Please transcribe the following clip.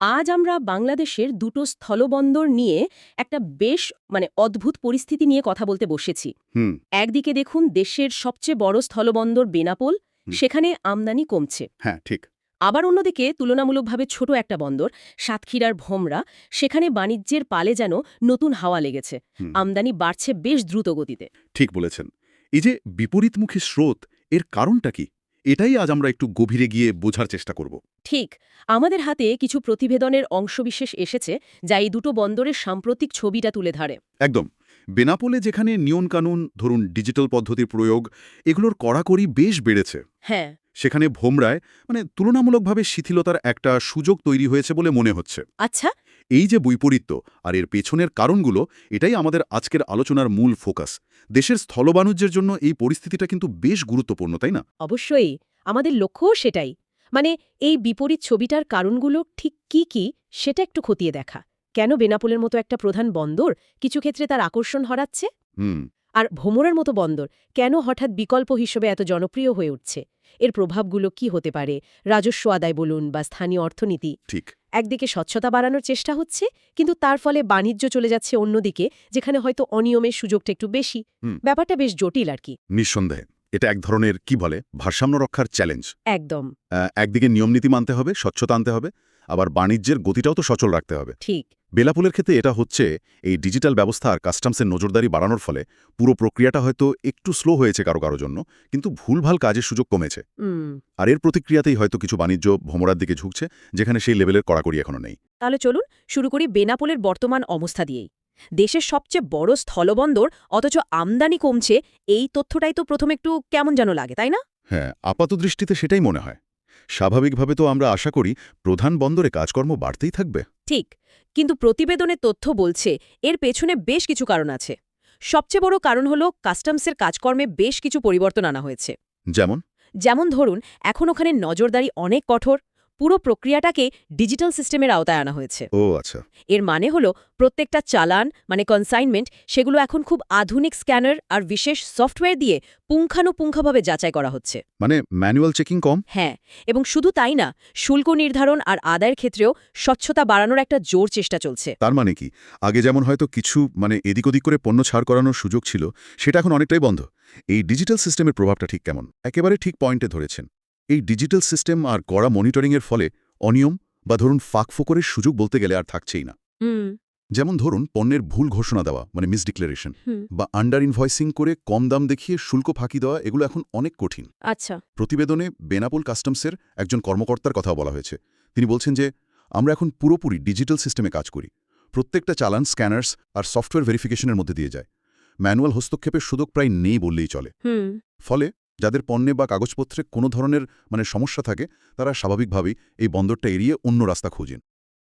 আজ আমরা বাংলাদেশের দুটো স্থলবন্দর নিয়ে একটা বেশ মানে অদ্ভুত পরিস্থিতি নিয়ে কথা বলতে বসেছি। একদিকে দেখুন দেশের সবচেয়ে বড় স্থলবন্দর বেনাপোল সেখানে আমদানি কমছে। হ্যাঁ ঠিক। আবার অন্যদিকে তুলনামূলকভাবে ছোট একটা বন্দর সাতক্ষীরার ভোমরা সেখানে বাণিজ্যের পালে যেন নতুন হাওয়া লেগেছে। আমদানি বাড়ছে বেশ দ্রুত গতিতে ঠিক বলেছেন। এই যে বিপরীতমুখী স্রোত এর কারণটা কি? এটাই আজ আমরা একটু গভীরে গিয়ে বোঝার চেষ্টা করব। ঠিক আমাদের হাতে কিছু প্রতিবেদনের অংশবিশেষ এসেছে যা এই দুটো বন্দরের সাম্প্রতিক ছবিটা তুলে ধরে। একদম বেনাপোলে যেখানে নিয়মকানুন ধরুন ডিজিটাল পদ্ধতির প্রয়োগ এগুলোর কড়াকড়ি বেশ বেড়েছে। হ্যাঁ। সেখানে ভোমরায় মানে তুলনামূলকভাবে শিথিলতার একটা সুযোগ তৈরি হয়েছে বলে মনে হচ্ছে। আচ্ছা এই যে বৈপরীত্য আর এর পেছনের কারণগুলো এটাই আমাদের আজকের আলোচনার মূল ফোকাস। দেশের স্থলবাণিজ্যের জন্য এই পরিস্থিতিটা কিন্তু বেশ গুরুত্বপূর্ণ তাই না? অবশ্যই। আমাদের লক্ষ্যও সেটাই। মানে এই বিপরীত ছবিটার কারণগুলো ঠিক কি কি সেটা একটু খতিয়ে দেখা। কেন বেনাপোলের মতো একটা প্রধান বন্দর কিছু ক্ষেত্রে তার আকর্ষণ হারাচ্ছে? হুম। আর ভোমরার মতো বন্দর কেন হঠাৎ বিকল্প হিসেবে এত জনপ্রিয় হয়ে উঠছে? এর প্রভাবগুলো কি হতে পারে? রাজস্ব আদায় বলুন বা স্থানীয় অর্থনীতি। ঠিক। একদিকে স্বচ্ছতা বাড়ানোর চেষ্টা হচ্ছে কিন্তু তার ফলে বাণিজ্য চলে যাচ্ছে অন্যদিকে যেখানে হয়তো অনিয়মের সুযোগটা একটু বেশি। ব্যাপারটা বেশ জটিল আর কি। নিঃসন্দেহে এটা এক ধরনের কি বলে ভারসাম্য রক্ষার চ্যালেঞ্জ একদম। একদিকে নিয়মনীতি মানতে হবে স্বচ্ছতা আনতে হবে আবার বাণিজ্যের গতিটাও তো সচল রাখতে হবে। ঠিক। বেলাপুলের ক্ষেত্রে এটা হচ্ছে এই ডিজিটাল ব্যবস্থা আর কাস্টমসের নজরদারি বাড়ানোর ফলে পুরো প্রক্রিয়াটা হয়তো একটু স্লো হয়েছে কারও কারও জন্য কিন্তু ভুলভাল কাজের সুযোগ কমেছে। আর এর প্রতিক্রিয়াতেই হয়তো কিছু বাণিজ্য ভোমরার দিকে ঝুঁকছে যেখানে সেই লেভেলের কড়াকড়ি এখনও নেই। তাহলে চলুন শুরু করি বেনাপোলের বর্তমান অবস্থা দিয়েই। দেশের সবচেয়ে বড় স্থলবন্দর অথচ আমদানি কমছে এই তথ্যটাই তো প্রথম একটু কেমন যেন লাগে তাই না? হ্যাঁ আপাত দৃষ্টিতে সেটাই মনে হয়। স্বাভাবিকভাবে তো আমরা আশা করি প্রধান বন্দরে কাজকর্ম বাড়তেই থাকবে। ঠিক কিন্তু প্রতিবেদনে তথ্য বলছে এর পেছনে বেশ কিছু কারণ আছে। সবচেয়ে বড় কারণ হল কাস্টমসের কাজকর্মে বেশ কিছু পরিবর্তন আনা হয়েছে। যেমন? যেমন ধরুন এখন ওখানে নজরদারি অনেক কঠোর পুরো প্রক্রিয়াটাকে ডিজিটাল সিস্টেমের আওতায় আনা হয়েছে। ও আচ্ছা। এর মানে হল প্রত্যেকটা চালান মানে কনসাইনমেন্ট সেগুলো এখন খুব আধুনিক স্ক্যানার আর বিশেষ সফটওয়্যার দিয়ে পুঙ্খানুপুঙ্খভাবে যাচাই করা হচ্ছে। মানে ম্যানুয়াল চেকিং কম? হ্যাঁ এবং শুধু তাই না শুল্ক নির্ধারণ আর আদায়ের ক্ষেত্রেও স্বচ্ছতা বাড়ানোর একটা জোর চেষ্টা চলছে। তার মানে কি? আগে যেমন হয়তো কিছু মানে এদিক ওদিক করে পণ্য ছাড় করানোর সুযোগ ছিল সেটা এখন অনেকটাই বন্ধ। এই ডিজিটাল সিস্টেমের প্রভাবটা ঠিক কেমন? একেবারে ঠিক পয়েন্টে ধরেছেন। এই ডিজিটাল সিস্টেম আর কড়া মনিটরিংয়ের ফলে অনিয়ম বা ধরুন ফাঁকফোকরের সুযোগ বলতে গেলে আর থাকছেই না। যেমন ধরুন পণ্যের ভুল ঘোষণা দেওয়া মানে মিসডিক্লারেশন বা আন্ডার ইনভয়েসিং করে কম দাম দেখিয়ে শুল্ক ফাঁকি দেওয়া এগুলো এখন অনেক কঠিন। আচ্ছা। প্রতিবেদনে বেনাপোল কাস্টমসের একজন কর্মকর্তার কথা বলা হয়েছে। তিনি বলছেন যে আমরা এখন পুরোপুরি ডিজিটাল সিস্টেমে কাজ করি। প্রত্যেকটা চালান স্ক্যানার্স আর সফটওয়্যার ভেরিফিকেশনের মধ্যে দিয়ে যায়। ম্যানুয়াল হস্তক্ষেপের সুযোগ প্রায় নেই বললেই চলে। ফলে যাদের পণ্যে বা কাগজপত্রে কোনো ধরনের মানে সমস্যা থাকে, তারা স্বাভাবিকভাবেই এই বন্দরটা এড়িয়ে অন্য রাস্তা খোঁজেন।